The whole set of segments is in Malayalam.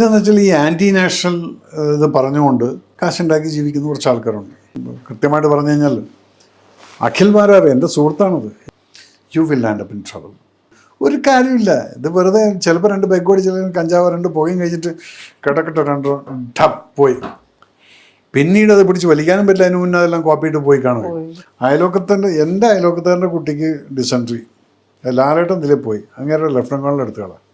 ഇതെന്ന് വെച്ചാൽ ഈ ആന്റി നാഷണൽ ഇത് പറഞ്ഞുകൊണ്ട് കാശുണ്ടാക്കി ജീവിക്കുന്ന കുറച്ച് ആൾക്കാരുണ്ട് കൃത്യമായിട്ട് പറഞ്ഞു കഴിഞ്ഞാൽ അഖിൽ മാരാർ എന്റെ സുഹൃത്താണത്. You will land up in trouble ഒരു കാര്യമില്ല. ഇത് വെറുതെ ചിലപ്പോൾ രണ്ട് ബെഗ് ഓടി ചിലപ്പോൾ കഞ്ചാവ് രണ്ട് പുകയും കഴിച്ചിട്ട് കെട്ടക്കെട്ട രണ്ട് ടപ്പ് പോയി. പിന്നീട് അത് പിടിച്ച് വലിക്കാനും പറ്റില്ല. അതിന് മുന്നേ അതെല്ലാം കോപ്പിയിട്ട് പോയി കാണും. അയലോക്കത്തിന്റെ എന്റെ അയലോക്കത്തേന്റെ കുട്ടിക്ക് ഡിസെൻട്രി ലാലേട്ടൻ ഇതിലേ പോയി. അങ്ങനെ ലെഫ്റ്റനന്റ് കോളിൽ എടുത്ത് കളാം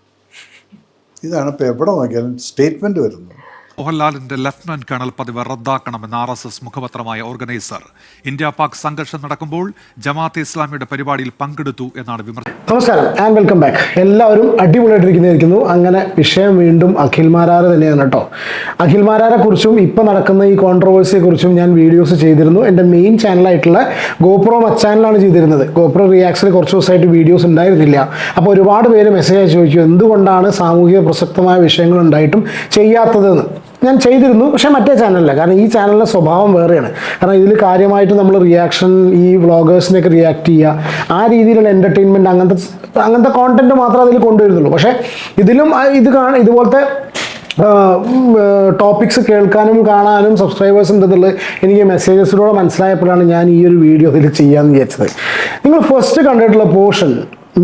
ഇതാണ് ഇപ്പോൾ എവിടെ നോക്കിയാലും സ്റ്റേറ്റ്മെന്റ് വരുന്നത്. മോഹൻലാലിന്റെ ലഫ്റ്റനന്റ് കേണൽ പദവി റദ്ദാക്കണമെന്ന് ആർ എസ് എസ് മുഖപത്രമായ ഓർഗനൈസർ. ഇന്ത്യ പാക് സംഘർഷം നടക്കുമ്പോൾ ജമാഅത്തെ ഇസ്ലാമിയുടെ പരിപാടിയിൽ പങ്കെടുത്തു എന്നാണ് വിമർശനം. നമസ്കാരം ആൻഡ് വെൽക്കം ബാക്ക്. എല്ലാവരും അടിപൊളിയായിട്ടിരിക്കുന്നു അങ്ങനെ വിഷയം വീണ്ടും അഖിൽ മാരാര തന്നെയാണ് കേട്ടോ. അഖിൽ മാരാരെ കുറിച്ചും ഇപ്പം നടക്കുന്ന ഈ കോൺട്രവേഴ്സിയെ കുറിച്ചും ഞാൻ വീഡിയോസ് ചെയ്തിരുന്നു. എന്റെ മെയിൻ ചാനലായിട്ടുള്ള ഗോപ്രോ മച്ചാനലാണ് ചെയ്തിരുന്നത്. ഗോപ്രോ റിയാക്സിൽ കുറച്ച് ദിവസമായിട്ട് വീഡിയോസ് ഉണ്ടായിരുന്നില്ല. അപ്പോൾ ഒരുപാട് പേര് മെസ്സേജ് ചോദിച്ചു എന്തുകൊണ്ടാണ് സാമൂഹിക പ്രസക്തമായ വിഷയങ്ങൾ ഉണ്ടായിട്ടും ചെയ്യാത്തതെന്ന്? ഞാൻ ചെയ്തിരുന്നു പക്ഷേ മറ്റേ ചാനലല്ല കാരണം ഈ ചാനലിന്റെ സ്വഭാവം വേറെയാണ്. കാരണം ഇതിൽ കാര്യമായിട്ട് നമ്മൾ റിയാക്ഷൻ ഈ വ്ളോഗേഴ്സിനെയൊക്കെ റിയാക്ട് ചെയ്യുക ആ രീതിയിലുള്ള എന്റർടൈൻമെന്റ് അങ്ങനത്തെ അങ്ങനത്തെ കോണ്ടന്റ് മാത്രമേ അതിൽ കൊണ്ടുവരുന്നുള്ളൂ. പക്ഷേ ഇതിലും ഇത് കാണാൻ ഇതുപോലത്തെ ടോപ്പിക്സ് കേൾക്കാനും കാണാനും സബ്സ്ക്രൈബേഴ്സ് ഉണ്ടെന്നുള്ളത് എനിക്ക് മെസ്സേജസിലൂടെ മനസ്സിലായപ്പോഴാണ് ഞാൻ ഈ ഒരു വീഡിയോ ഇതിൽ ചെയ്യാമെന്ന് വിചാരിച്ചത്. നിങ്ങൾ ഫസ്റ്റ് കണ്ടിട്ടുള്ള പോർഷൻ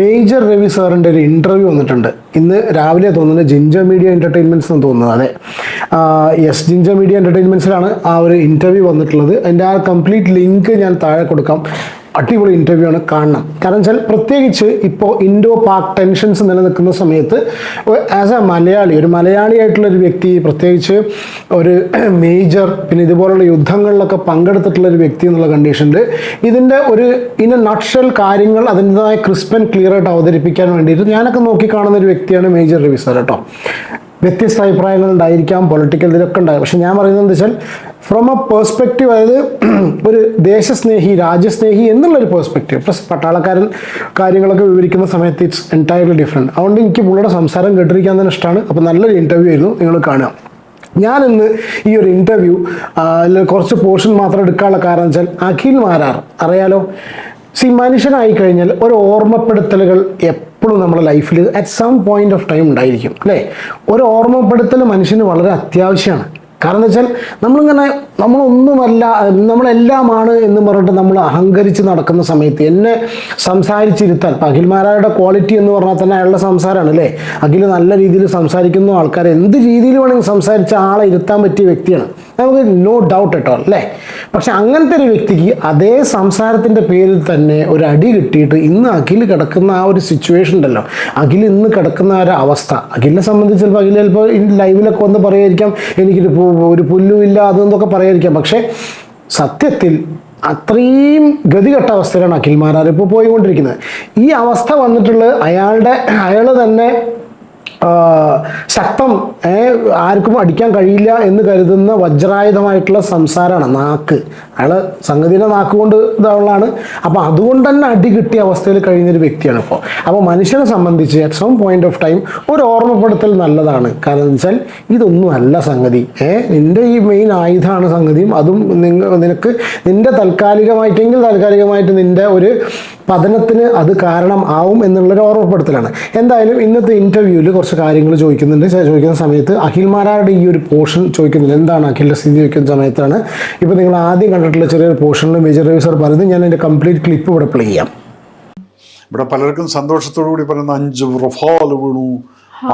മേജർ രവി സാറിന്റെ ഒരു ഇന്റർവ്യൂ വന്നിട്ടുണ്ട്. ഇന്ന് രാവിലെ തോന്നുന്നത് ജിഞ്ചർ മീഡിയ എന്റർടൈൻമെന്റ്സ് എന്ന് തോന്നുന്നത് അതെ യെസ് ജിഞ്ചർ മീഡിയ എന്റർടൈൻമെന്റ്സിലാണ് ആ ഒരു ഇന്റർവ്യൂ വന്നിട്ടുള്ളത്. അതിന്റെ ആ കംപ്ലീറ്റ് ലിങ്ക് ഞാൻ താഴെ കൊടുക്കാം. അടിപൊളി ഇന്റർവ്യൂ ആണ് കാണണം. കാരണം വെച്ചാൽ പ്രത്യേകിച്ച് ഇപ്പോൾ ഇൻഡോ പാക് ടെൻഷൻസ് നിലനിൽക്കുന്ന സമയത്ത് ആസ് എ മലയാളി ഒരു മലയാളിയായിട്ടുള്ള ഒരു വ്യക്തി പ്രത്യേകിച്ച് ഒരു മേജർ പിന്നെ ഇതുപോലുള്ള യുദ്ധങ്ങളിലൊക്കെ പങ്കെടുത്തിട്ടുള്ള ഒരു വ്യക്തി എന്നുള്ള കണ്ടീഷനിൽ ഇതിന്റെ ഒരു ഇൻ എ നട്ഷൽ കാര്യങ്ങൾ അതിന്റെതായ ക്രിസ്പ് ക്ലിയർ ആയിട്ട് അവതരിപ്പിക്കാൻ വേണ്ടിയിട്ട് ഞാനൊക്കെ നോക്കി കാണുന്ന ഒരു വ്യക്തിയാണ് മേജർ രവി സാർ കേട്ടോ. വ്യത്യസ്ത അഭിപ്രായങ്ങൾ ഉണ്ടായിരിക്കാം പൊളിറ്റിക്കൽ ഇതിലൊക്കെ ഉണ്ടാകും പക്ഷെ ഞാൻ പറയുന്നത് എന്താ വെച്ചാൽ ഫ്രം എ പേഴ്സ്പെക്റ്റീവ് അതായത് ഒരു ദേശസ്നേഹി രാജ്യസ്നേഹി എന്നുള്ളൊരു പേഴ്സ്പെക്റ്റീവ് പ്ലസ് പട്ടാളക്കാരൻ കാര്യങ്ങളൊക്കെ വിവരിക്കുന്ന സമയത്ത് ഇറ്റ്സ് എന്റയർലി ഡിഫറെന്റ് അതുകൊണ്ട് എനിക്ക് പുള്ളിയുടെ സംസാരം കേട്ടിരിക്കാൻ തന്നെ ഇഷ്ടമാണ് അപ്പോൾ നല്ലൊരു ഇന്റർവ്യൂ ആയിരുന്നു. നിങ്ങൾ കാണുക. ഞാനിന്ന് ഈ ഒരു ഇന്റർവ്യൂ കുറച്ച് പോർഷൻ മാത്രം എടുക്കാനുള്ള കാരണം വെച്ചാൽ അഖിൽ മാരാർ അറിയാലോ? സി മനുഷ്യനായി കഴിഞ്ഞാൽ ഒരു ഓർമ്മപ്പെടുത്തലുകൾ എപ്പോഴും നമ്മുടെ ലൈഫിൽ at some point of time ഉണ്ടായിരിക്കും. അല്ലേ? ഒരു ഓർമ്മപ്പെടുത്തൽ മനുഷ്യന് വളരെ അത്യാവശ്യമാണ്. കാരണം എന്ന് വെച്ചാൽ നമ്മളിങ്ങനെ നമ്മളൊന്നുമല്ല നമ്മളെല്ലാമാണ് എന്ന് പറഞ്ഞിട്ട് നമ്മൾ അഹങ്കരിച്ച് നടക്കുന്ന സമയത്ത് എന്നെ സംസാരിച്ചിരുത്താൻ ഇപ്പം അഖിൽമാരായുടെ ക്വാളിറ്റി എന്ന് പറഞ്ഞാൽ തന്നെ അയാളുടെ സംസാരമാണ് അല്ലേ? അഖിൽ നല്ല രീതിയിൽ സംസാരിക്കുന്ന ആൾക്കാർ എന്ത് രീതിയിൽ വേണമെങ്കിൽ സംസാരിച്ച ആളെ ഇരുത്താൻ പറ്റിയ വ്യക്തിയാണ്. നമുക്ക് നോ ഡൗട്ട് ഇട്ടോ അല്ലേ? പക്ഷെ അങ്ങനത്തെ ഒരു വ്യക്തിക്ക് അതേ സംസാരത്തിന്റെ പേരിൽ തന്നെ ഒരു അടി കിട്ടിയിട്ട് ഇന്ന് അഖിൽ കിടക്കുന്ന ആ ഒരു സിറ്റുവേഷൻ ഉണ്ടല്ലോ. അഖിൽ ഇന്ന് കിടക്കുന്ന ഒരു അവസ്ഥ. അഖിലിനെ സംബന്ധിച്ച് ചിലപ്പോൾ അഖിൽ ചിലപ്പോൾ ലൈവിലൊക്കെ വന്ന് പറയായിരിക്കാം എനിക്കൊരു ഒരു പുല്ലുമില്ല അതെന്നൊക്കെ പറയായിരിക്കാം. പക്ഷേ സത്യത്തിൽ അത്രയും ഗതികെട്ട അവസ്ഥയിലാണ് അഖിൽ മാരാർ ഇപ്പോൾ പോയിക്കൊണ്ടിരിക്കുന്നത്. ഈ അവസ്ഥ വന്നിട്ടുള്ളത് അയാളുടെ അയാൾ തന്നെ ശക്തം ആർക്കും അടിക്കാൻ കഴിയില്ല എന്ന് കരുതുന്ന വജ്രായുധമായിട്ടുള്ള സംസാരമാണ് നാക്ക്. അയാൾ സംഗതിയുടെ നാക്ക് കൊണ്ട് ഇതാവുള്ളതാണ് അപ്പോൾ അതുകൊണ്ട് തന്നെ അടി കിട്ടിയ അവസ്ഥയിൽ കഴിയുന്നൊരു വ്യക്തിയാണ് ഇപ്പോൾ അപ്പോൾ മനുഷ്യനെ സംബന്ധിച്ച് at some point of time ഒരു ഓർമ്മപ്പെടുത്തൽ നല്ലതാണ്. കാരണം എന്ന് വെച്ചാൽ ഇതൊന്നും അല്ല സംഗതി. ഏ നിന്റെ ഈ മെയിൻ ആയുധമാണ് സംഗതിയും. അതും നിനക്ക് നിന്റെ താൽക്കാലികമായിട്ടെങ്കിൽ താൽക്കാലികമായിട്ട് നിന്റെ ഒരു പതനത്തിന് അത് കാരണം ആവും എന്നുള്ളൊരു ഓർമ്മപ്പെടുത്തലാണ്. എന്തായാലും ഇന്നത്തെ ഇന്റർവ്യൂവിൽ കുറച്ച് കാര്യങ്ങൾ ചോദിക്കുന്നുണ്ട്. ചോദിക്കുന്ന സമയത്ത് അഖിൽമാരാരുടെ ഈ ഒരു പോർഷൻ ചോദിക്കുന്നില്ല എന്താണ് അഖിലിന്റെ സ്ഥിതി ചോദിക്കുന്ന സമയത്താണ്. ഇപ്പോൾ നിങ്ങൾ ആദ്യം കണ്ടിട്ടുള്ള ചെറിയൊരു പോർഷനിൽ മേജർ രവി സാർ പറയുന്നത് ഞാൻ എന്റെ കംപ്ലീറ്റ് ക്ലിപ്പ് ഇവിടെ പ്ലേ ചെയ്യാം. ഇവിടെ പലർക്കും സന്തോഷത്തോടു കൂടി പറയുന്ന അഞ്ച് റഫാൽ വീണു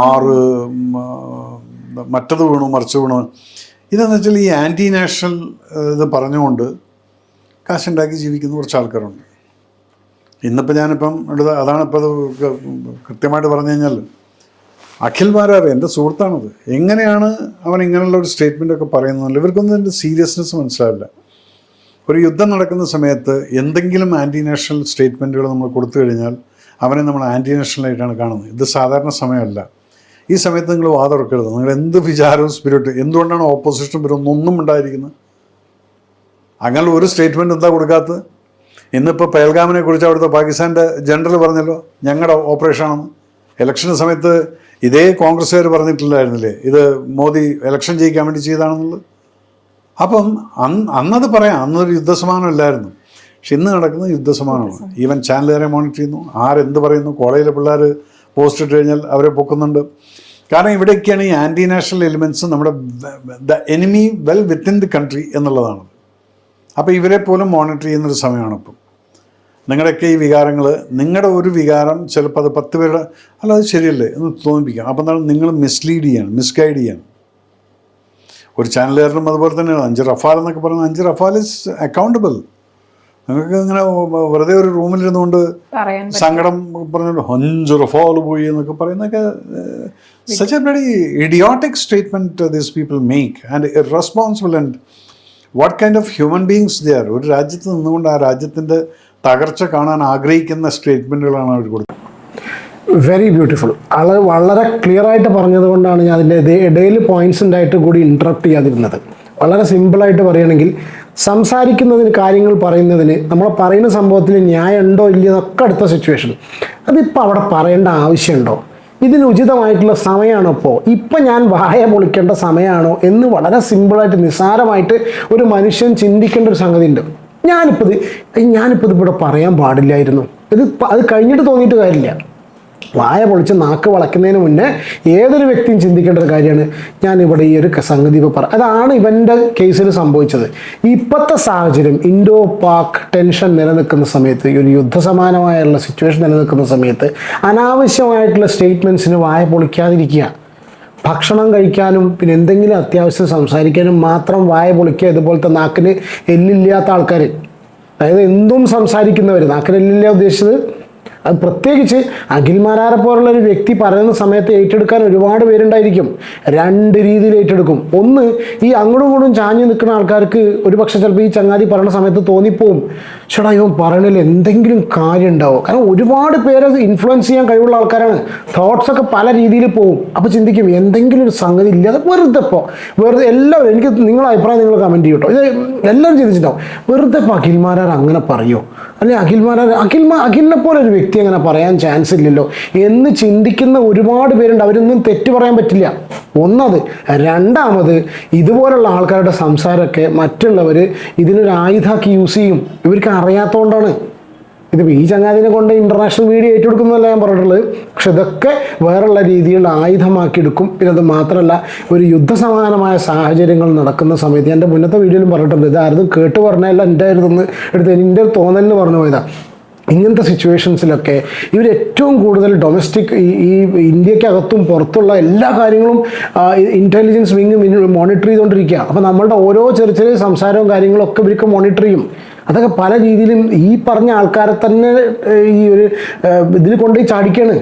ആറ് മറ്റത് വീണു മറിച്ച് വീണു. ഇതെന്ന് വെച്ചാൽ ഈ ആന്റി നാഷണൽ ഇത് പറഞ്ഞുകൊണ്ട് കാശുണ്ടാക്കി ജീവിക്കുന്ന കുറച്ച് ആൾക്കാരുണ്ട്. ഇന്നിപ്പോൾ ഞാനിപ്പം എടുത്ത അതാണ് ഇപ്പോൾ അത് കൃത്യമായിട്ട് പറഞ്ഞു കഴിഞ്ഞാൽ അഖിൽ മാരാർ എന്റെ സുഹൃത്താണത്. എങ്ങനെയാണ് അവൻ ഇങ്ങനെയുള്ള ഒരു സ്റ്റേറ്റ്മെന്റൊക്കെ പറയുന്നതല്ല പറയുന്നത് ഇവർക്കൊന്നും എന്റെ സീരിയസ്നെസ് മനസ്സിലാവില്ല. ഒരു യുദ്ധം നടക്കുന്ന സമയത്ത് എന്തെങ്കിലും ആന്റി നാഷണൽ സ്റ്റേറ്റ്മെന്റുകൾ നമ്മൾ കൊടുത്തു കഴിഞ്ഞാൽ അവനെ നമ്മൾ ആന്റി നാഷണലായിട്ടാണ് കാണുന്നത്. ഇത് സാധാരണ സമയമല്ല. ഈ സമയത്ത് നിങ്ങൾ വാതുറക്കരുത് നിങ്ങൾ എന്ത് വിചാരവും സ്പിരിറ്റ് എന്തുകൊണ്ടാണ് ഓപ്പോസിഷൻ വരുന്നത് ഒന്നും ഉണ്ടായിരിക്കുന്നത്? അങ്ങനെ ഒരു സ്റ്റേറ്റ്മെന്റ് എന്താ കൊടുക്കാത്തത്? ഇന്നിപ്പോൾ പേൽഗാമിനെ കുറിച്ച് അവിടുത്തെ പാകിസ്ഥാന്റെ ജനറൽ പറഞ്ഞല്ലോ ഞങ്ങളുടെ ഓപ്പറേഷനാണെന്ന്. ഇലക്ഷൻ സമയത്ത് ഇതേ കോൺഗ്രസ്സുകാർ പറഞ്ഞിട്ടില്ലായിരുന്നില്ലേ ഇത് മോദി ഇലക്ഷൻ ജയിക്കാൻ വേണ്ടി ചെയ്താണെന്നുള്ളത്? അപ്പം അന്ന് അന്നത് പറയാം അന്നൊരു യുദ്ധസമാനം ഇല്ലായിരുന്നു. പക്ഷെ ഇന്ന് നടക്കുന്ന യുദ്ധസമാനമാണ്. ഈവൻ ചാനലുകാരെ മോണിറ്റർ ചെയ്യുന്നു ആരെന്ത് പറയുന്നു കോളേജിലെ പിള്ളേർ പോസ്റ്റ് ഇട്ട് കഴിഞ്ഞാൽ അവരെ പൊക്കുന്നുണ്ട്. കാരണം ഇവിടെയൊക്കെയാണ് ഈ ആന്റി നാഷണൽ എലിമെന്റ്സ് നമ്മുടെ the enemy well within the country എന്നുള്ളതാണ്. അപ്പോൾ ഇവരെ പോലും മോണിറ്റർ ചെയ്യുന്നൊരു സമയമാണ് ഇപ്പം. നിങ്ങളുടെയൊക്കെ ഈ വികാരങ്ങൾ നിങ്ങളുടെ ഒരു വികാരം ചിലപ്പോൾ അത് പത്ത് പേരുടെ അല്ല അത് ശരിയല്ലേ എന്ന് തോന്നിപ്പിക്കാം അപ്പം എന്താണ്? നിങ്ങൾ മിസ്ലീഡ് ചെയ്യാണ് മിസ്ഗൈഡ് ചെയ്യാണ്. ഒരു ചാനലുകാരനും അതുപോലെ തന്നെയാണ്. അഞ്ച് റഫാൽ എന്നൊക്കെ പറയുന്നത് അഞ്ച് റഫാൽ ഇസ് അക്കൗണ്ടബിൾ നിങ്ങൾക്ക് ഇങ്ങനെ വെറുതെ ഒരു റൂമിലിരുന്നുകൊണ്ട് സങ്കടം പറഞ്ഞുകൊണ്ട് അഞ്ച് റഫാൽ പോയി എന്നൊക്കെ പറയുന്നൊക്കെ such a very idiotic statement these people make and responsible and what kind of human beings they are ഒരു രാജ്യത്ത് നിന്നുകൊണ്ട് ആ രാജ്യത്തിന്റെ തകർച്ച കാണാൻ ആഗ്രഹിക്കുന്ന സ്റ്റേറ്റ്മെന്റുകളാണ് അവർ കൊടുക്കുന്നത് വെരി ബ്യൂട്ടിഫുൾ ആൾ വളരെ ക്ലിയർ ആയിട്ട് പറഞ്ഞത് കൊണ്ടാണ് ഞാൻ അതിന്റെ ഇട- ഇടയിൽ പോയിന്റ്സ് ഉണ്ടായിട്ട് കൂടി ഇൻട്രപ്റ്റ് ചെയ്യാതിരുന്നത്. വളരെ സിമ്പിളായിട്ട് പറയുകയാണെങ്കിൽ സംസാരിക്കുന്നതിന് കാര്യങ്ങൾ പറയുന്നതിന് നമ്മൾ പറയുന്ന സംഭവത്തിൽ ന്യായമുണ്ടോ ഇല്ലയോ എന്നൊക്കെ അടുത്ത സിറ്റുവേഷൻ അതിപ്പോൾ അവിടെ പറയേണ്ട ആവശ്യമുണ്ടോ? ഇതിന് ഉചിതമായിട്ടുള്ള സമയമാണോ ഇപ്പോൾ ഇപ്പം ഞാൻ വായ പൊളിക്കേണ്ട സമയമാണോ എന്ന് വളരെ സിമ്പിളായിട്ട് നിസ്സാരമായിട്ട് ഒരു മനുഷ്യൻ ചിന്തിക്കേണ്ട ഒരു സംഗതി ഉണ്ട് ഞാനിപ്പോൾ ഇത് ഞാനിപ്പോൾ ഇത് ഇവിടെ പറയാൻ പാടില്ലായിരുന്നു. ഇത് അത് കഴിഞ്ഞിട്ട് തോന്നിയിട്ട് കാര്യമില്ല. വായ പൊളിച്ച് നാക്ക് വളയ്ക്കുന്നതിന് മുന്നേ ഏതൊരു വ്യക്തിയും ചിന്തിക്കേണ്ട ഒരു കാര്യമാണ്. ഞാൻ ഇവിടെ ഈ ഒരു സംഗതി ഇപ്പോൾ പറ അതാണ് ഇവന്റെ കേസിൽ സംഭവിച്ചത്. ഇപ്പോഴത്തെ സാഹചര്യം ഇൻഡോ പാക് ടെൻഷൻ നിലനിൽക്കുന്ന സമയത്ത് ഒരു യുദ്ധസമാനമായുള്ള സിറ്റുവേഷൻ നിലനിൽക്കുന്ന സമയത്ത് അനാവശ്യമായിട്ടുള്ള സ്റ്റേറ്റ്മെന്റ്സിന് വായ പൊളിക്കാതിരിക്കുക. ഭക്ഷണം കഴിക്കാനും പിന്നെ എന്തെങ്കിലും അത്യാവശ്യം സംസാരിക്കാനും മാത്രം വായ പൊളിക്കുക ഇതുപോലത്തെ നാക്കിന് എല്ലില്ലാത്ത ആൾക്കാർ അതായത് എന്തും സംസാരിക്കുന്നവർ നാക്കിന് എല്ലില്ല ഉദ്ദേശിച്ചത്? അത് പ്രത്യേകിച്ച് അഖിൽ അഖിൽമാരാരെ പോലുള്ള ഒരു വ്യക്തി പറയുന്ന സമയത്ത് ഏറ്റെടുക്കാൻ ഒരുപാട് പേരുണ്ടായിരിക്കും. രണ്ട് രീതിയിൽ ഏറ്റെടുക്കും. ഒന്ന് ഈ അങ്ങോട്ടും ഇങ്ങോട്ടും ചാഞ്ഞു നിൽക്കുന്ന ആൾക്കാർക്ക് ഒരു പക്ഷേ ചിലപ്പോൾ ഈ ചങ്ങാതി പറയുന്ന സമയത്ത് തോന്നിപ്പോവും. ചേട്ടാ ഇവൻ പറയണതിൽ എന്തെങ്കിലും കാര്യം ഉണ്ടാവും? കാരണം ഒരുപാട് പേരെ ഇൻഫ്ലുവൻസ് ചെയ്യാൻ കഴിവുള്ള ആൾക്കാരാണ്. തോട്ട്സ് ഒക്കെ പല രീതിയിൽ പോകും അപ്പോൾ ചിന്തിക്കും എന്തെങ്കിലും ഒരു സംഗതി ഇല്ലാതെ വെറുതെ പോ. വെറുതെ എല്ലാവരും എനിക്ക് നിങ്ങളുടെ അഭിപ്രായം നിങ്ങൾ കമന്റ് ചെയ്യട്ടോ ഇത് എല്ലാവരും ചിന്തിച്ചിട്ടുണ്ടാവും. വെറുതെ ഇപ്പോൾ അഖിൽമാരാർ അങ്ങനെ പറയുമോ അല്ലെങ്കിൽ അഖിൽമാരാർ അഖിൽ അഖിലിനെ പോലെ ഒരു വ്യക്തി അങ്ങനെ പറയാൻ ചാൻസ് ഇല്ലല്ലോ. എന്ന് ചിന്തിക്കുന്ന ഒരുപാട് പേരുണ്ട്. അവരൊന്നും തെറ്റ് പറയാൻ പറ്റില്ല. ഒന്നത് രണ്ടാമത് ഇതുപോലുള്ള ആൾക്കാരുടെ സംസാരമൊക്കെ മറ്റുള്ളവർ ഇതിനൊരു ആയുധമാക്കി യൂസ് ചെയ്യും. ഇവർക്ക് അറിയാത്തതുകൊണ്ടാണ് ഇത് ഈ ചങ്ങാതിനെ കൊണ്ട് ഇന്റർനാഷണൽ മീഡിയ ഏറ്റെടുക്കുന്നതല്ല ഞാൻ പറഞ്ഞിട്ടുള്ളത്. പക്ഷെ ഇതൊക്കെ വേറെയുള്ള രീതിയിലുള്ള ആയുധമാക്കിയെടുക്കും. പിന്നെ അത് മാത്രമല്ല ഒരു യുദ്ധസമാനമായ സാഹചര്യങ്ങൾ നടക്കുന്ന സമയത്ത് എന്റെ മുന്നത്തെ വീഡിയോയിലും പറഞ്ഞിട്ടുണ്ട് ഇതായിരുന്നു കേട്ട് പറഞ്ഞല്ല എന്റെ ആയിരുന്നു എടുത്ത് എന്റെ തോന്നലിന് പറഞ്ഞു പോയതാണ് ഇങ്ങനത്തെ സിറ്റുവേഷൻസിലൊക്കെ ഇവർ ഏറ്റവും കൂടുതൽ ഡൊമസ്റ്റിക് ഈ ഇന്ത്യക്കകത്തും പുറത്തുള്ള എല്ലാ കാര്യങ്ങളും ഇന്റലിജൻസ് വിങ് മോണിറ്റർ ചെയ്തുകൊണ്ടിരിക്കുക. അപ്പോൾ നമ്മളുടെ ഓരോ ചെറിയ ചെറിയ സംസാരവും കാര്യങ്ങളും ഒക്കെ ഇവർക്ക് മോണിറ്റർ ചെയ്യും. അതൊക്കെ പല രീതിയിലും ഈ പറഞ്ഞ ആൾക്കാരെ തന്നെ ഈ ഒരു ഇതിൽ കൊണ്ടുപോയി ചാടിക്കാണ്.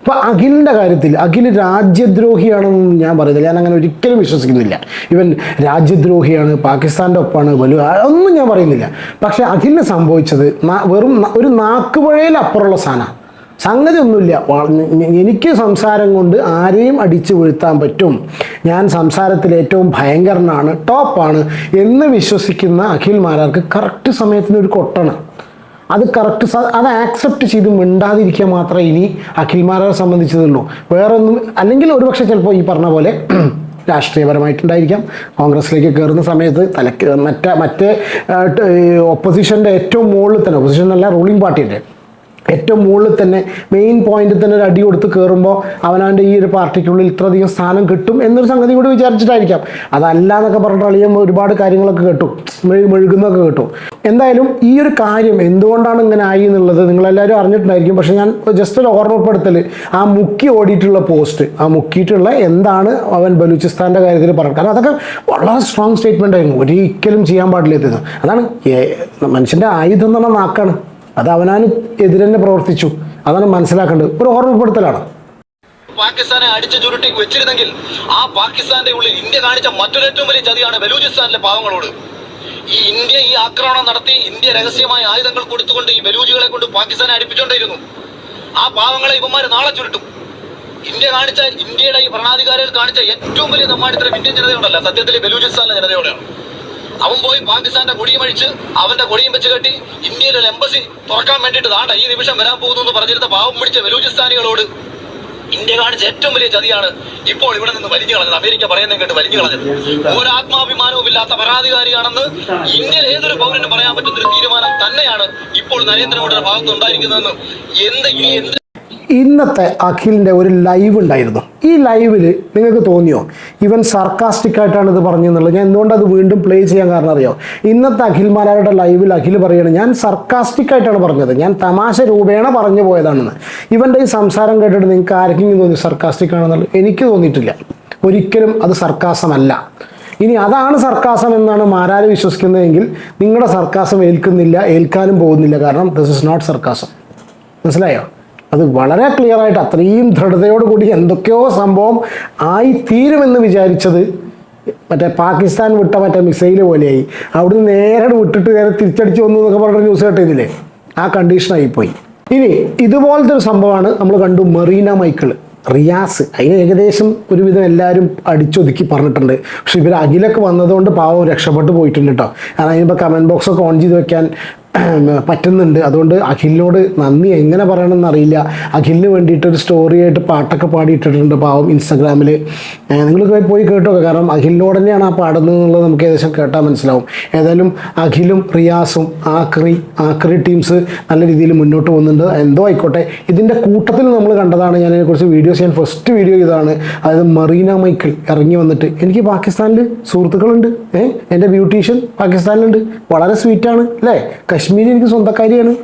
ഇപ്പം അഖിലിന്റെ കാര്യത്തിൽ അഖിൽ രാജ്യദ്രോഹിയാണെന്ന് ഞാൻ പറയുന്നില്ല. ഞാൻ അങ്ങനെ ഒരിക്കലും വിശ്വസിക്കുന്നില്ല. ഇവൻ രാജ്യദ്രോഹിയാണ് പാകിസ്ഥാന്റെ ഒപ്പമാണ് വലു ഒന്നും ഞാൻ പറയുന്നില്ല. പക്ഷെ അഖിലിന് സംഭവിച്ചത് വെറും ഒരു നാക്കുപുഴയിൽ അപ്പുറമുള്ള സാധന സംഗതി ഒന്നുമില്ല എനിക്ക് സംസാരം കൊണ്ട് ആരെയും അടിച്ചു വീഴ്ത്താൻ പറ്റും. ഞാൻ സംസാരത്തിൽ ഏറ്റവും ഭയങ്കരനാണ് ടോപ്പാണ് എന്ന് വിശ്വസിക്കുന്ന അഖിൽമാരാർക്ക് കറക്റ്റ് സമയത്തിന് ഒരു കൊട്ടണം. അത് കറക്റ്റ് അത് ആക്സെപ്റ്റ് ചെയ്ത് മിണ്ടാതിരിക്കുക മാത്രമേ ഇനി അഖിൽമാരെ സംബന്ധിച്ചതുള്ളൂ. വേറെ ഒന്നും അല്ലെങ്കിൽ ഒരുപക്ഷെ ചിലപ്പോൾ ഈ പറഞ്ഞ പോലെ രാഷ്ട്രീയപരമായിട്ടുണ്ടായിരിക്കാം കോൺഗ്രസ്സിലേക്ക് കയറുന്ന സമയത്ത് തലക്ക് മറ്റേ മറ്റേ ഓപ്പോസിഷന്റെ ഏറ്റവും മുകളിൽ തന്നെ ഓപ്പോസിഷൻ അല്ല റൂളിംഗ് പാർട്ടിയുടെ ഏറ്റവും മുകളിൽ തന്നെ മെയിൻ പോയിന്റിൽ തന്നെ ഒരു അടി കൊടുത്ത് കയറുമ്പോൾ അവനവന്റെ ഈ ഒരു പാർട്ടിക്കുള്ളിൽ ഇത്രയധികം സ്ഥാനം കിട്ടും എന്നൊരു സംഗതി കൂടി വിചാരിച്ചിട്ടായിരിക്കാം. അതല്ല എന്നൊക്കെ പറഞ്ഞിട്ട് അളിയം ഒരുപാട് കാര്യങ്ങളൊക്കെ കേട്ടു. മെഴു മെഴുകുന്നൊക്കെ കേട്ടു. എന്തായാലും ഈ ഒരു കാര്യം എന്തുകൊണ്ടാണ് ഇങ്ങനെ ആയി എന്നുള്ളത് നിങ്ങളെല്ലാവരും അറിഞ്ഞിട്ടുണ്ടായിരിക്കും. പക്ഷെ ഞാൻ ജസ്റ്റ് ഒരു ഓർമ്മപ്പെടുത്തൽ. ആ മുക്കി ഓടിയിട്ടുള്ള പോസ്റ്റ് ആ മുക്കിയിട്ടുള്ള എന്താണ് അവൻ ബലൂചിസ്ഥാന്റെ കാര്യത്തിൽ പറഞ്ഞത്? കാരണം അതൊക്കെ വളരെ സ്ട്രോങ് സ്റ്റേറ്റ്മെന്റ് ആയിരുന്നു. ഒരിക്കലും ചെയ്യാൻ പാടില്ലാത്തത് അതാണ് മനുഷ്യന്റെ ആയുധം എന്ന് നാക്കാണ്. അത് അവനാന് എതിരെ തന്നെ പ്രവർത്തിച്ചു. അതാണ് മനസ്സിലാക്കേണ്ടത്. ഒരു ഓർമ്മപ്പെടുത്തലാണ്. പാകിസ്ഥാനെ അടിച്ചു ചുരുട്ടി വെച്ചിരുന്നെങ്കിൽ ആ പാകിസ്ഥാന്റെ ഉള്ളിൽ ഇന്ത്യ കാണിച്ച മറ്റൊരു ഏറ്റവും വലിയ ചതിയാണ് ബലൂചിസ്ഥാനിലെ പാവങ്ങളോട്. ഈ ഇന്ത്യ ഈ ആക്രമണം നടത്തി ഇന്ത്യ രഹസ്യമായ ആയുധങ്ങൾ കൊടുത്തുകൊണ്ട് ഈ ബലൂജികളെ കൊണ്ട് പാകിസ്ഥാനെ അടുപ്പിച്ചുകൊണ്ടേയിരുന്നു ആ പാവങ്ങളെ ഇവന്മാര് നാളെ ചുരുട്ടും. ഇന്ത്യ കാണിച്ച ഇന്ത്യയുടെ ഈ ഭരണാധികാരികൾ കാണിച്ച ഏറ്റവും വലിയ നമ്മാടിത്തരം ഇന്ത്യൻ ജനതയോടല്ല സത്യത്തിൽ ബലൂചിസ്ഥാനിലെ ജനതയോടെയാണ്. അവൻ പോയി പാകിസ്ഥാന്റെ കൊടിയും അഴിച്ച് അവന്റെ കൊടിയും വെച്ച് കെട്ടി ഇന്ത്യയിൽ ഒരു എംബസി തുറക്കാൻ വേണ്ടിയിട്ട് താണ്ട ഈ നിമിഷം വരാൻ പോകുന്നു എന്ന് പറഞ്ഞിരുന്ന പാവം പിടിച്ച ബലൂചിസ്ഥാനികളോട് ഇന്ത്യ കാണിച്ച ഏറ്റവും വലിയ ചതിയാണ് ഇപ്പോൾ ഇവിടെ നിന്ന് വലിഞ്ഞു കളഞ്ഞത്. അമേരിക്ക പറയുന്നത് കേട്ട് വലിഞ്ഞു കളഞ്ഞത്. ഒരാത്മാഭിമാനവും ഇല്ലാത്ത പരാതികാരിയാണെന്ന് ഇന്ത്യയിൽ ഏതൊരു പൗരനും പറയാൻ പറ്റുന്ന ഒരു തീരുമാനം തന്നെയാണ് ഇപ്പോൾ നരേന്ദ്രമോദിയുടെ ഭാഗത്ത് ഉണ്ടായിരിക്കുന്നതെന്നും എന്ത് ഇനി എന്ത് ഇന്നത്തെ അഖിലിന്റെ ഒരു ലൈവ് ഉണ്ടായിരുന്നു. ഈ ലൈവിൽ നിങ്ങൾക്ക് തോന്നിയോ? ഇവൻ സർക്കാസ്റ്റിക് ആയിട്ടാണ് ഇത് പറഞ്ഞതെന്നുള്ളത് ഞാൻ എന്തുകൊണ്ട് അത് വീണ്ടും പ്ലേ ചെയ്യാൻ കാരണം അറിയോ? ഇന്നത്തെ അഖിൽ മാരാരുടെ ലൈവിൽ അഖിൽ പറയുകയാണ് ഞാൻ സർക്കാസ്റ്റിക് ആയിട്ടാണ് പറഞ്ഞത്. ഞാൻ തമാശ രൂപേണ പറഞ്ഞു പോയതാണെന്ന്. ഇവന്റെ ഈ സംസാരം കേട്ടിട്ട് നിങ്ങൾക്ക് ആർക്കെങ്കിലും തോന്നി സർക്കാസ്റ്റിക് ആണെന്നുള്ളത്? എനിക്ക് തോന്നിയിട്ടില്ല. ഒരിക്കലും അത് സർക്കാസമല്ല ഇനി അതാണ് സർക്കാസം എന്നാണ് മാരാര് വിശ്വസിക്കുന്നതെങ്കിൽ നിങ്ങളുടെ സർക്കാസം ഏൽക്കുന്നില്ല ഏൽക്കാനും പോകുന്നില്ല. കാരണം ദിസ് ഇസ് നോട്ട് സർക്കാസം മനസ്സിലായോ? അത് വളരെ ക്ലിയർ ആയിട്ട് അത്രയും ദൃഢതയോടുകൂടി എന്തൊക്കെയോ സംഭവം ആയി തീരുമെന്ന് വിചാരിച്ചത് മറ്റേ പാകിസ്ഥാൻ വിട്ട മറ്റേ മിസൈൽ പോലെയായി. അവിടുന്ന് നേരെ വിട്ടിട്ട് നേരെ തിരിച്ചടിച്ചു വന്നു എന്നൊക്കെ പറഞ്ഞ ന്യൂസ് കേട്ടിരുന്നില്ലേ? ആ കണ്ടീഷനായി പോയി ഇനി ഇതുപോലത്തെ ഒരു സംഭവമാണ് നമ്മൾ കണ്ടു മെറീന മൈക്കിൾ റിയാസ്. അതിന് ഏകദേശം ഒരുവിധം എല്ലാവരും അടിച്ചൊതുക്കി പറഞ്ഞിട്ടുണ്ട്. പക്ഷെ ഇവർ അഖിലൊക്കെ വന്നതുകൊണ്ട് പാവം രക്ഷപ്പെട്ടു പോയിട്ടുണ്ട് കേട്ടോ. കാരണം അതിനിപ്പോൾ കമന്റ് ബോക്സൊക്കെ ഓൺ ചെയ്ത് വെക്കാൻ പറ്റുന്നുണ്ട്. അതുകൊണ്ട് അഖിലിനോട് നന്ദി. എങ്ങനെ പറയണമെന്ന് അറിയില്ല. അഖിലിന് വേണ്ടിയിട്ട് ഒരു സ്റ്റോറി ആയിട്ട് പാട്ടൊക്കെ പാടിയിട്ടിട്ടുണ്ട് പാവം ഇൻസ്റ്റാഗ്രാമിൽ നിങ്ങൾ പോയി കേട്ടോ. കാരണം അഖിലിനോട് തന്നെയാണ് ആ പാടുന്നത് എന്നുള്ളത് നമുക്ക് ഏകദേശം കേട്ടാൽ മനസ്സിലാവും. ഏതായാലും അഖിലും റിയാസും ആക്രി ആക്രി ടീംസ് നല്ല രീതിയിൽ മുന്നോട്ട് പോകുന്നുണ്ട്. എന്തോ ആയിക്കോട്ടെ. ഇതിന്റെ കൂട്ടത്തിൽ നമ്മൾ കണ്ടതാണ്. ഞാൻ അതിനെക്കുറിച്ച് വീഡിയോസ് ഞാൻ ഫസ്റ്റ് വീഡിയോ ഇതാണ്. അതായത് മറീന മൈക്കിൾ ഇറങ്ങി വന്നിട്ട്. എനിക്ക് പാകിസ്ഥാനിൽ സുഹൃത്തുക്കളുണ്ട്. ഏഹ് എന്റെ ബ്യൂട്ടീഷ്യൻ പാകിസ്ഥാനിലുണ്ട്. വളരെ സ്വീറ്റാണ് അല്ലേ? കശ്മീരി എനിക്ക് സ്വന്തക്കാരിയാണ്.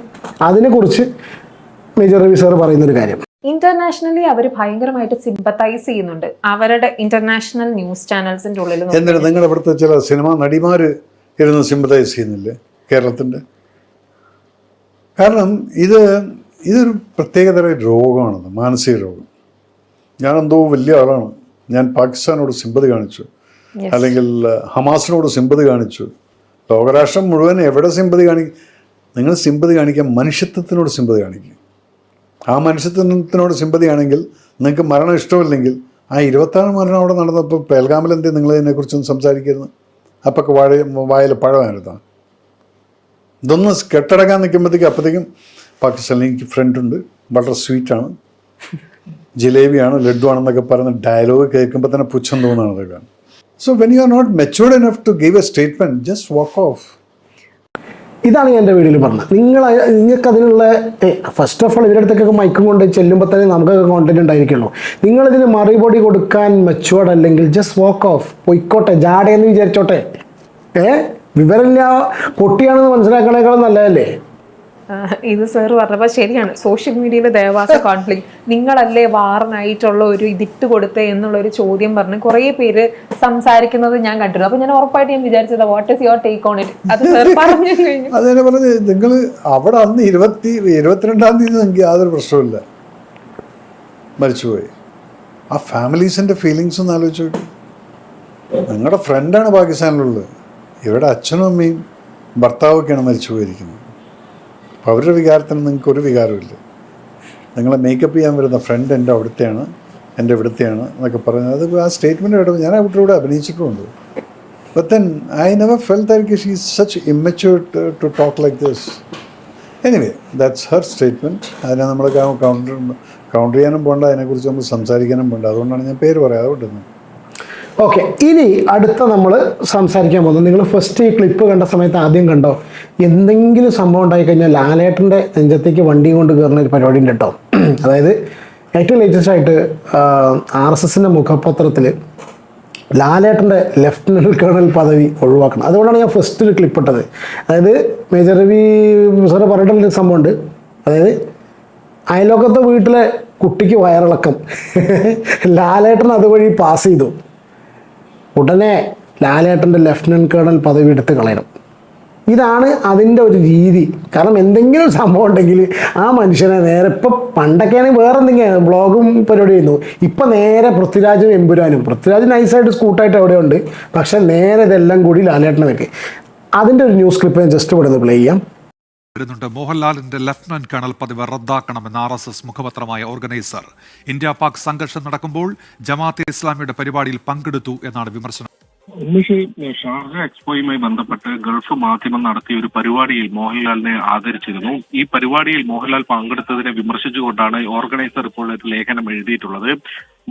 അതിനെക്കുറിച്ച് മേജർ രവി സാർ പറയുന്നൊരു കാര്യം. ഇന്റർനാഷണലി അവർ ഭയങ്കരമായിട്ട് സിമ്പത്തൈസ് ചെയ്യുന്നുണ്ട്. അവരുടെ ഇന്റർനാഷണൽ ന്യൂസ് ചാനൽസിന്റെ ഉള്ളിൽ എന്നിട്ട് നിങ്ങളുടെ ഇവിടുത്തെ ചില സിനിമാ നടിമാർ ഇരുന്ന് സിമ്പത്തൈസ് ചെയ്യുന്നില്ലേ കേരളത്തിന്റെ കാരണം ഇത് ഇതൊരു പ്രത്യേകതര രോഗമാണത് മാനസിക രോഗം. ഞാൻ എന്തോ വലിയ ആളാണ്. ഞാൻ പാകിസ്ഥാനോട് സിമ്പതി കാണിച്ചു. അല്ലെങ്കിൽ ഹമാസിനോട് സിമ്പതി കാണിച്ചു. ലോകരാഷ്ട്രം മുഴുവൻ എവിടെ സിമ്പതി കാണിക്കും നിങ്ങൾ സിമ്പതി കാണിക്കുക മനുഷ്യത്വത്തിനോട് സിമ്പതി കാണിക്കും ആ മനുഷ്യത്വത്തിനോട് സിമ്പതിയാണെങ്കിൽ നിങ്ങൾക്ക് മരണം ഇഷ്ടമില്ലെങ്കിൽ ആ ഇരുപത്താറ് മരണം അവിടെ നടന്നപ്പോൾ പേൽഗാമിൽ എന്തേ നിങ്ങൾ ഇതിനെക്കുറിച്ചൊന്നും സംസാരിക്കരുത്. അപ്പൊക്കെ വാഴ വായിൽ പഴമായിരുന്നു ഇതൊന്ന് കെട്ടടക്കാൻ നിൽക്കുമ്പോഴത്തേക്കും അപ്പോഴത്തേക്കും പാകിസ്ഥാനിൽ എനിക്ക് ഫ്രണ്ട് ഉണ്ട്. വളരെ സ്വീറ്റാണ് ജിലേബിയാണ് ലഡ്ഡു ആണെന്നൊക്കെ പറയുന്ന ഡയലോഗ് കേൾക്കുമ്പോൾ തന്നെ പുച്ഛം തോന്നുകയാണ് അതൊക്കെ. So when you are not matured enough to give a statement just walk off ഇതാണ് ഞാൻ എന്റെ വീഡിയോയിൽ പറഞ്ഞത്. നിങ്ങൾ നിങ്ങൾക്ക് അതിനുള്ള ഫസ്റ്റ് ഓഫ് ഓൾ ഇവരുടെ അടുത്തൊക്കെ മൈക്കും കൊണ്ട് ചെല്ലുമ്പോൾ തന്നെ നമുക്കൊക്കെ കോണ്ടന്റ് ഉണ്ടായിരിക്കുള്ളൂ നിങ്ങളിതിന് മറുപടി കൊടുക്കാൻ മെച്ചുവേർഡ് അല്ലെങ്കിൽ ജസ്റ്റ് വാക്ക് ഓഫ് പൊയ്ക്കോട്ടെ ജാടയെന്ന് വിചാരിച്ചോട്ടെ. ഏ? വിവരമില്ല പൊട്ടിയാണെന്ന് മനസ്സിലാക്കണേക്കാളും നല്ലതല്ലേ? ഇത് സാർ പറഞ്ഞപ്പോൾ ശരിയാണ്. സോഷ്യൽ മീഡിയയിലെ ദേവാസ കോൺഫ്ലിക്ട് നിങ്ങളല്ലേ വാറിനായിട്ടുള്ള ഒരു ഇതിട്ട് കൊടുത്തേ എന്നുള്ള ഒരു ചോദ്യം പറഞ്ഞ് കുറേ പേര് സംസാരിക്കുന്നത് ഞാൻ കണ്ടിരുന്നു. അപ്പോൾ ഞാൻ ഉറപ്പായിട്ട് ഞാൻ വിചാരിച്ചത് what is your take on it അത് സാർ പറഞ്ഞു കഴിഞ്ഞു. അതിനെ പറഞ്ഞ് നിങ്ങൾ അവിടെ അന്ന് ഇരുപത്തി ഇരുപത്തിരണ്ടാം തീയതി നിങ്ങൾക്ക് യാതൊരു പ്രശ്നമില്ല മരിച്ചുപോയി. ആ ഫാമിലീസിന്റെ ഫീലിങ്സ് ഒന്ന് ആലോചിച്ച് നോക്കി. നിങ്ങളുടെ ഫ്രണ്ടാണ് പാകിസ്ഥാനിലുള്ളത്. ഇവിടെ അച്ഛനും അമ്മയും ഭർത്താവൊക്കെയാണ് മരിച്ചു പോയിരിക്കുന്നത് അപ്പോൾ അവരുടെ വികാരത്തിന് നിങ്ങൾക്ക് ഒരു വികാരമില്ല നിങ്ങളെ മേക്കപ്പ് ചെയ്യാൻ വരുന്ന ഫ്രണ്ട് എന്റെ അവിടുത്തെയാണ് എന്റെ ഇവിടുത്തെയാണ് എന്നൊക്കെ പറഞ്ഞ് അത് ആ സ്റ്റേറ്റ്മെന്റ് കേട്ടപ്പോൾ ഞാൻ അവിടെ കൂടെ അഭിനയിച്ചിട്ടുമുണ്ട്. But then I never fell that she is such to, to talk like this. Anyway that's her statement അതിനെ നമ്മൾ കൗണ്ടർ കൗണ്ടർ ചെയ്യാനും പോകണ്ട അതിനെക്കുറിച്ച് നമ്മൾ സംസാരിക്കാനും പോകണ്ട അതുകൊണ്ടാണ് ഞാൻ പേര് പറയാതെ വിട്ടുന്നത് ഓക്കെ ഇനി അടുത്ത നമ്മൾ സംസാരിക്കാൻ പോകുന്നത്. നിങ്ങൾ ഫസ്റ്റ് ഈ ക്ലിപ്പ് കണ്ട സമയത്ത് ആദ്യം കണ്ടോ? എന്തെങ്കിലും സംഭവം ഉണ്ടായി കഴിഞ്ഞാൽ ലാലേട്ടന്റെ നെഞ്ചത്തേക്ക് വണ്ടി കൊണ്ട് കയറുന്ന ഒരു പരിപാടി ഉണ്ട് കേട്ടോ. അതായത് ഏറ്റവും ലേറ്റസ്റ്റ് ആയിട്ട് ആർ എസ് എസിന്റെ മുഖപത്രത്തിൽ ലാലേട്ടന്റെ ലെഫ്റ്റനന്റ് കേണൽ പദവി ഒഴിവാക്കണം. അതുകൊണ്ടാണ് ഞാൻ ഫസ്റ്റ് ഒരു ക്ലിപ്പ് ഇട്ടത്. അതായത് മേജർ രവി സാറ് പറഞ്ഞിട്ടുള്ളൊരു സംഭവമുണ്ട്. അതായത് അയലോക്കത്തെ വീട്ടിലെ കുട്ടിക്ക് വയറിളക്കം. ലാലേട്ടൻ അതുവഴി പാസ് ചെയ്തു. ഉടനെ ലാലേട്ടന്റെ ലെഫ്റ്റനന്റ് കേണൽ പദവി എടുത്ത് കളയണം. ഇതാണ് അതിന്റെ ഒരു രീതി. കാരണം എന്തെങ്കിലും സംഭവം ഉണ്ടെങ്കിൽ ആ മനുഷ്യനെ നേരെ ഇപ്പം പണ്ടൊക്കെയാണെങ്കിൽ വേറെ എന്തെങ്കിലും ബ്ലോഗും പരിപാടി ചെയ്യുന്നു ഇപ്പം നേരെ പൃഥ്വിരാജും എമ്പുരാനും. പൃഥ്വിരാജ് നൈസായിട്ട് സ്കൂട്ടായിട്ട് എവിടെയുണ്ട് പക്ഷേ നേരെ ഇതെല്ലാം കൂടി ലാലേട്ടനെ വെക്ക് അതിന്റെ ഒരു ന്യൂസ് ക്ലിപ്പ് ഞാൻ ജസ്റ്റ് ഇവിടെ നിന്ന് പ്ലേ ചെയ്യാം. വരുന്നുണ്ട് മോഹൻലാലിന്റെ ലഫ്റ്റനന്റ് കേണൽ പദവി റദ്ദാക്കണമെന്ന് ആർ എസ് എസ് മുഖപത്രമായ ഓർഗനൈസർ. ഇന്ത്യ പാക് സംഘർഷം നടക്കുമ്പോൾ ജമാഅത്തെ ഇസ്ലാമിയുടെ പരിപാടിയിൽ പങ്കെടുത്തു എന്നാണ് വിമർശനം. ഉമേഷ് ഷാർജ എക്സ്പോയുമായി ബന്ധപ്പെട്ട് ഗൾഫ് മാധ്യമം നടത്തിയ ഒരു പരിപാടിയിൽ മോഹൻലാലിനെ ആദരിച്ചിരുന്നു. ഈ പരിപാടിയിൽ മോഹൻലാൽ പങ്കെടുത്തതിനെ വിമർശിച്ചുകൊണ്ടാണ് ഓർഗനൈസർ ഇപ്പോൾ ഒരു ലേഖനം എഴുതിയിട്ടുള്ളത്.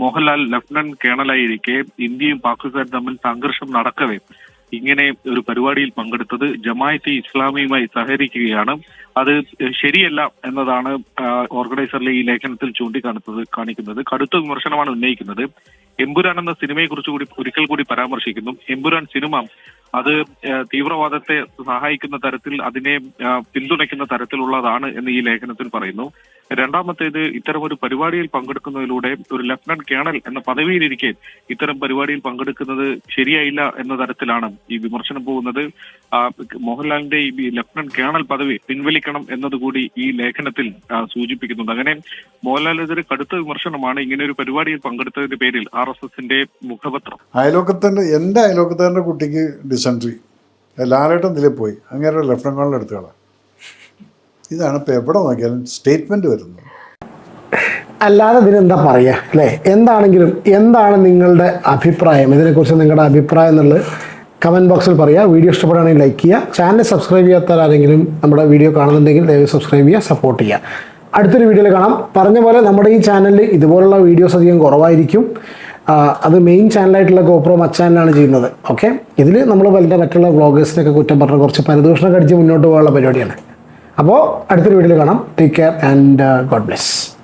മോഹൻലാൽ ലഫ്റ്റനന്റ് കേണലായിരിക്കെ ഇന്ത്യയും പാകിസ്ഥാനും തമ്മിൽ സംഘർഷം നടക്കവേ ഇങ്ങനെ ഒരു പരിപാടിയിൽ പങ്കെടുത്തത് ജമായത്തെ ഇസ്ലാമിയുമായി സഹകരിക്കുകയാണ്. അത് ശരിയല്ല എന്നതാണ് ഓർഗനൈസറിലെ ഈ ലേഖനത്തിൽ ചൂണ്ടിക്കാണുന്നത് കാണിക്കുന്നത്. കടുത്ത വിമർശനമാണ് ഉന്നയിക്കുന്നത്. എമ്പുരാൻ എന്ന സിനിമയെ കുറിച്ച് കൂടി ഒരിക്കൽ കൂടി പരാമർശിക്കുന്നു. എമ്പുരാൻ സിനിമ അത് തീവ്രവാദത്തെ സഹായിക്കുന്ന തരത്തിൽ അതിനെ പിന്തുണയ്ക്കുന്ന തരത്തിലുള്ളതാണ് എന്ന് ഈ ലേഖനത്തിൽ പറയുന്നു. രണ്ടാമത്തേത് ഇത്തരം ഒരു പരിപാടിയിൽ പങ്കെടുക്കുന്നതിലൂടെ ഒരു ലഫ്റ്റനന്റ് കേണൽ എന്ന പദവിയിലിരിക്കെ ഇത്തരം പരിപാടിയിൽ പങ്കെടുക്കുന്നത് ശരിയായില്ല എന്ന തരത്തിലാണ് ഈ വിമർശനം പോകുന്നത്. മോഹൻലാലിന്റെ ഈ ലഫ്റ്റനന്റ് കേണൽ പദവി പിൻവലിക്കണം എന്നതുകൂടി ഈ ലേഖനത്തിൽ സൂചിപ്പിക്കുന്നുണ്ട്. അങ്ങനെ മോഹൻലാലിനെതിരെ കടുത്ത വിമർശനമാണ് ഇങ്ങനെ ഒരു പരിപാടിയിൽ പങ്കെടുത്തതിന്റെ പേരിൽ ആർ എസ് എസിന്റെ മുഖപത്രം. അയലോക്കത്തിന്റെ എന്റെ അയലോക്കത്തിന്റെ കുട്ടിക്ക് ഡിസെൻട്രി ലാലേട്ടൻ ഇതിലെ പോയി. അങ്ങനെ ലെഫ്റ്റനന്റ് കോണിൽ എടുത്തു കളാം ഇതാണ് ഇപ്പോൾ എവിടെ നോക്കിയാലും സ്റ്റേറ്റ്മെന്റ് വരുന്നത്. അല്ലാതെ ഇതിനെന്താ പറയുക അല്ലേ? എന്താണെങ്കിലും എന്താണ് നിങ്ങളുടെ അഭിപ്രായം? ഇതിനെക്കുറിച്ച് നിങ്ങളുടെ അഭിപ്രായം എന്നുള്ളത് കമന്റ് ബോക്സിൽ പറയുക വീഡിയോ ഇഷ്ടപ്പെടുകയാണെങ്കിൽ ലൈക്ക് ചെയ്യുക. ചാനൽ സബ്സ്ക്രൈബ് ചെയ്യാത്തവരാരെങ്കിലും നമ്മുടെ വീഡിയോ കാണുന്നുണ്ടെങ്കിൽ ദയവ് സബ്സ്ക്രൈബ് ചെയ്യുക സപ്പോർട്ട് ചെയ്യുക. അടുത്തൊരു വീഡിയോയിൽ കാണാം. പറഞ്ഞ പോലെ നമ്മുടെ ഈ ചാനലിൽ ഇതുപോലുള്ള വീഡിയോസ് അധികം കുറവായിരിക്കും. അത് മെയിൻ ചാനലായിട്ടുള്ള ഗോപ്രോ മച്ചാനലാണ് ചെയ്യുന്നത്. ഓക്കെ ഇതിൽ നമ്മൾ വലിയ മറ്റുള്ള വ്ളോഗേഴ്സിനൊക്കെ കുറ്റം പറഞ്ഞ കുറച്ച് പരിദൂഷണം കടിച്ച് മുന്നോട്ട് പോകാനുള്ള പരിപാടിയാണ്. അപ്പോൾ അടുത്തൊരു വീഡിയോയിൽ കാണാം. Take care and God bless